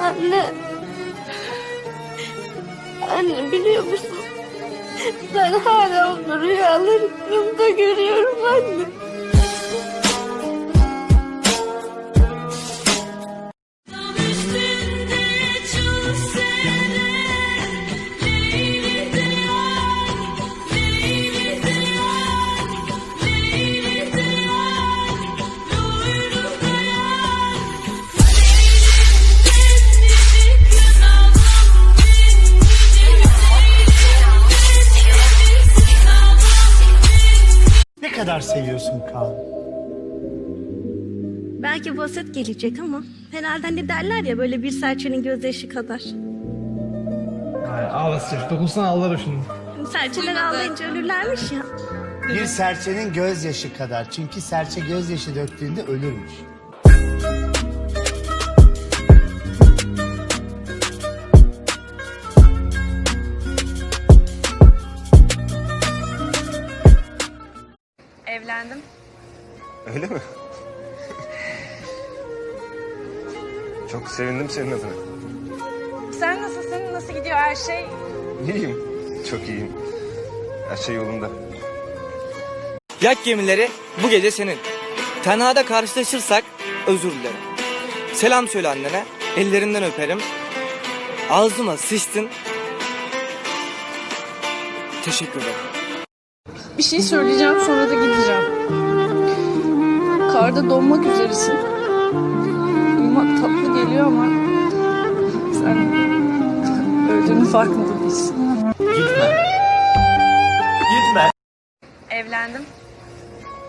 Anne. Anne biliyor musun? Ben hala onu rüyalarımda görüyorum kadar seviyorsun Kaan? Belki basit gelecek ama herhalde hani derler ya böyle bir serçenin gözyaşı kadar. Ay, ağlasın çocuk. Dokunsana ağlar o şimdi. Serçeler ağlayınca ölürlermiş ya. Bir serçenin gözyaşı kadar. Çünkü serçe gözyaşı döktüğünde ölürmüş. Evlendim. Öyle mi? Çok sevindim senin adına. Sen nasılsın? Nasıl gidiyor her şey? İyiyim. Çok iyiyim. Her şey yolunda. Yak gemileri bu gece senin. Tenhada karşılaşırsak özür dilerim. Selam söyle annene, ellerinden öperim. Ağzıma sıçtın. Teşekkür ederim. Bir şey söyleyeceğim sonra da gideceğim. Karda donmak üzeresin. Uyumak tatlı geliyor ama sen öldüğünün farkında değilsin. Evlendim.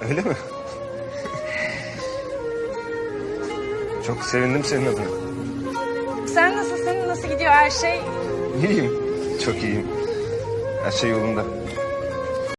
Öyle mi? Çok sevindim senin adına. Sen nasılsın? Nasıl gidiyor her şey? İyiyim. Çok iyiyim. Her şey yolunda.